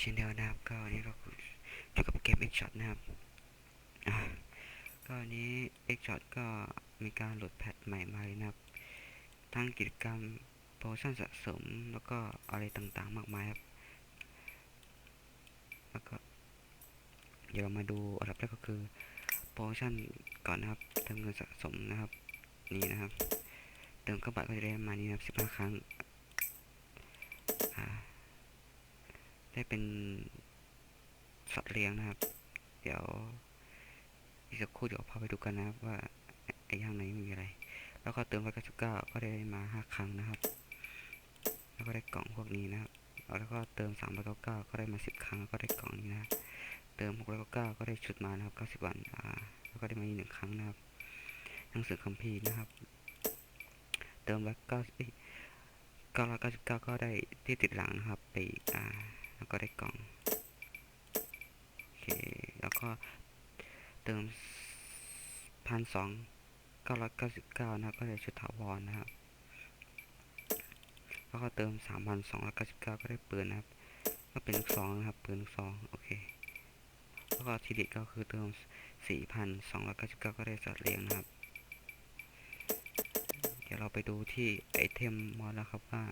ชแนลนะครับ ก็วันนี้เราอยู่กับเกม X Shot นะครับก็วันนี้ X Shot ก็มีการโหลดแพทใหม่มาเลยนะครับ ทั้งกิจกรรมโปรชั่นสะสมแล้วก็อะไรต่างๆมากมายครับ แล้วก็เดี๋ยวเรามาดูอันดับแรกก็คือโปรชั่นก่อนนะครับเติมเงินสะสมนะครับ นี่นะครับ เติมเข้าบัตรก็จะได้มานี่นะครับ15 ครั้งอ่า ได้เป็นสัตว์เลี้ยงนะครับ เดี๋ยวอีกสักครู่เดี๋ยวพาไปดูกันนะครับ ว่าไอ้ย่างไหนมีอะไร แล้วก็เติมร้อยเก้าสิบเก้าก็ได้มาห้าครั้งนะครับ แล้วก็ได้กล่องพวกนี้นะครับแล้วก็เติมสามร้อยเก้าเก้าก็ได้มาสิบครั้งก็ได้กล่องนี้นะเติมหกร้อยเก้าเก้าก็ได้ชุดมานะครับเก้าสิบวันอ่าแล้วก็ได้มาอีกหนึ่งครั้งนะครับหนังสือคัมภีร์นะครับ เติมร้อยเก้าสิบเก้าร้อยเก้าสิบเก้าก็ได้ที่ติดหลังนะครับไปอ่า แล้วก็ได้กล่องโอเคแล้วก็เติมพันสองเก้าร้อยเก้าสิบเก้านะครับก็ได้ชุดถาวรนะครับแล้วก็เติมสามพันสองร้อยเก้าสิบเก้าก็ได้ปืนนะครับ ก็เป็นลูกซองนะครับปืนลูกซองโอเคแล้วก็ทีเด็ดก็คือเติมสี่พันสองร้อยเก้าสิบเก้าก็ได้สัตว์เลี้ยงนะครับเดี๋ยวเราไปดูที่ไอเทมมอดแล้วครับว่า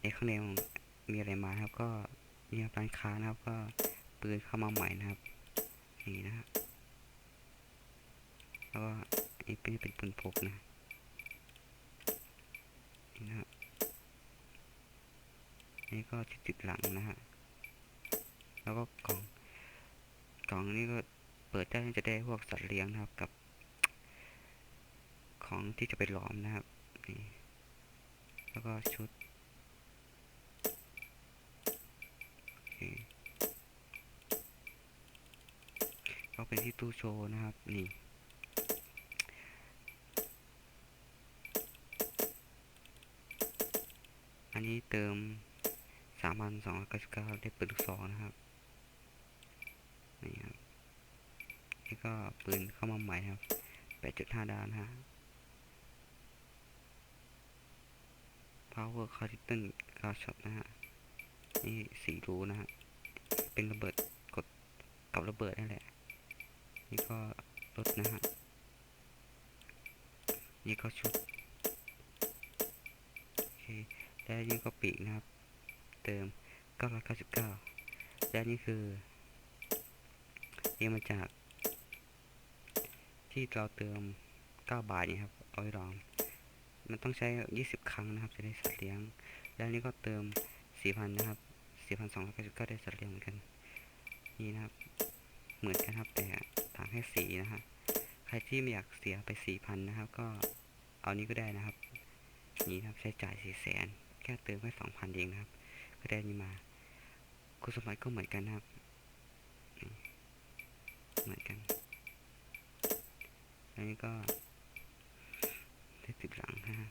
ในข้างใน มีอะไรมาครับก็มีร้านค้านะครับ ก็ปืนเข้ามาใหม่นะครับนี่นะครับแล้วก็อันนี้เป็นเป็นปืนพกนะนี่นะครับนี่ก็ที่ติดหลังนะฮะแล้วก็กล่องกล่องนี้ก็เปิดได้จะได้พวกสัตว์เลี้ยงนะครับกับ ของที่จะไปหลอมนะครับนี่แล้วก็ชุด โอเค ก็เป็นที่ตู้โชว์นะครับ นี่ อันนี้เติมสามพันสองร้อยเก้าสิบเก้าได้ปืนลูกซองนะครับ นี่ครับ นี่ก็ปืนเข้ามาใหม่ครับแปดจุดห้าดาวนะฮะ power c a r t i n กาช็อตนะฮะ นี่สีรูนะฮะ เป็นระเบิดกดกับระเบิดนั่นแหละ นี่ก็รถนะฮะ นี่ก็ชุด โอเค และนี่ก็ปีกนะครับ เติม 999 และนี่คือเรียมาจาก ที่เราเติม 9 บาทนี่ครับ เอาไว้ลอง มันต้องใช้ 20 ครั้งนะครับ จะได้สัตว์เลี้ยง แล้วนี่ก็เติม 4,000 นะครับ 4,299 ได้สัตว์เลี้ยงเหมือนกัน นี่นะครับ เหมือนกันครับแต่ ต่างแค่สีนะฮะ ใครที่ไม่อยากเสียไป4,000นนะครับ ก็เอานี้ก็ได้นะครับ นี่นะครับใช้จ่าย400,000แค่เติมแค่2,000เองนะครับ ก็ได้นี่มา คุณสมบัติก็เหมือนกันนะครับ เหมือนกัน อันนี้ก็ได้ติดหลังฮะ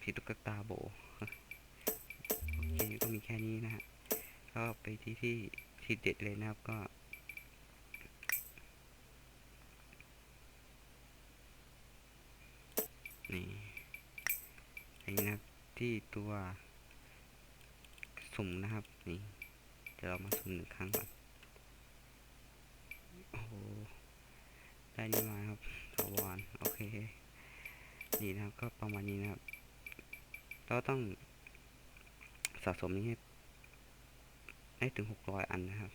พี่ตุ๊กตาโบโอเคก็มีแค่นี้นะฮะ ก็ไปที่ที่ที่เด็ดเลยนะครับก็นี่นนี้นะครับที่ตัวสุ่มนะครับนี่เดี๋ยวเรามาสุ่มหนึ่งครั้งก่อนโอ้โหได้นี่มาครับถาวรโอเคนี่นะครับก็ประมาณนี้นะครับ เราต้องสะสมนี้ให้ ให้ถึงหกร้อยอันนะครับ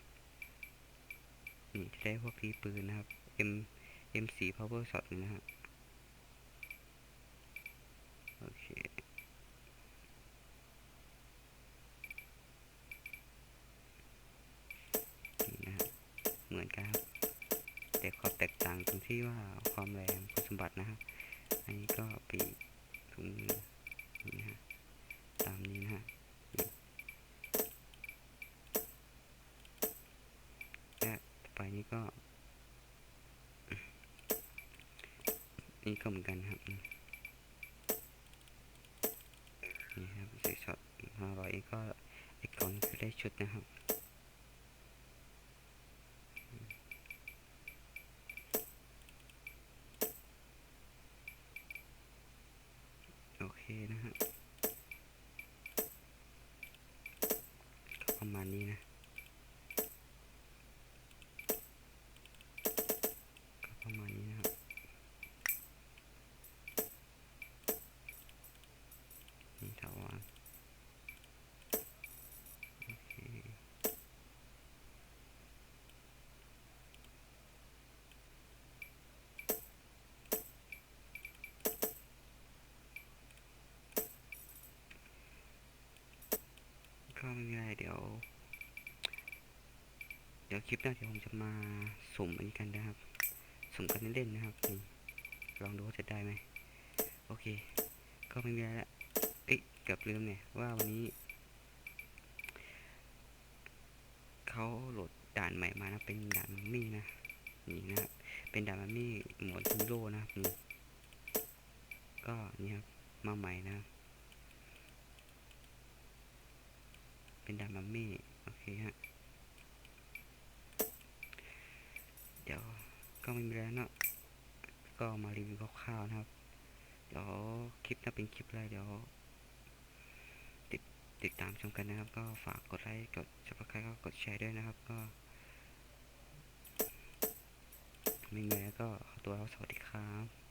จะได้พวกทีปืนนะครับ M M4 Power Shot นี่นะครับโอเคนี่นะฮะเหมือนกันครับ แต่ความแตกต่างตรงที่ว่าความแรงคุณสมบัตินะฮะอันนี้ก็ปีถุงมือนี่นะฮะ ไปนี่ก็ นี่ก็เหมือนกันครับ นี่ครับสีช็อตห้าร้อยก็ไอกล่องคือได้ชุดนะครับโอเคนะฮะประมาณนี้นะ ดี๋ยวคลิปหน้าเดี๋ยวผมจะมาสุ่มอันนี้กันนะครับ สุ่มกันเล่นๆนะครับนี่ลองดูว่าจะได้ไหมโอเค ก็ไม่มีอะไรละเอ้ยเกือบลืมเนี่ยว่าวันนี้เขาโหลดด่านใหม่มานะเป็นด่านมัมมี่นะนี่นะครับเป็นด่านมัมมี่หมวดฮีโร่นะครับนี่ก็นี่ครับมาใหม่นะ เป็นด่านมัมมี่โอเคฮะ เดี๋ยว ก็ไม่มีแล้วเนาะก็มารีวิวคร่าวๆนะครับ เดี๋ยวคลิปน่าเป็นคลิปอะไรเดี๋ยว ติดติดตามชมกันนะครับ ก็ฝากกดไลค์กด subscribe ก็กดแชร์ด้วยนะครับก็ไม่มีแล้วก็ขอตัวแล้วสวัสดีครับ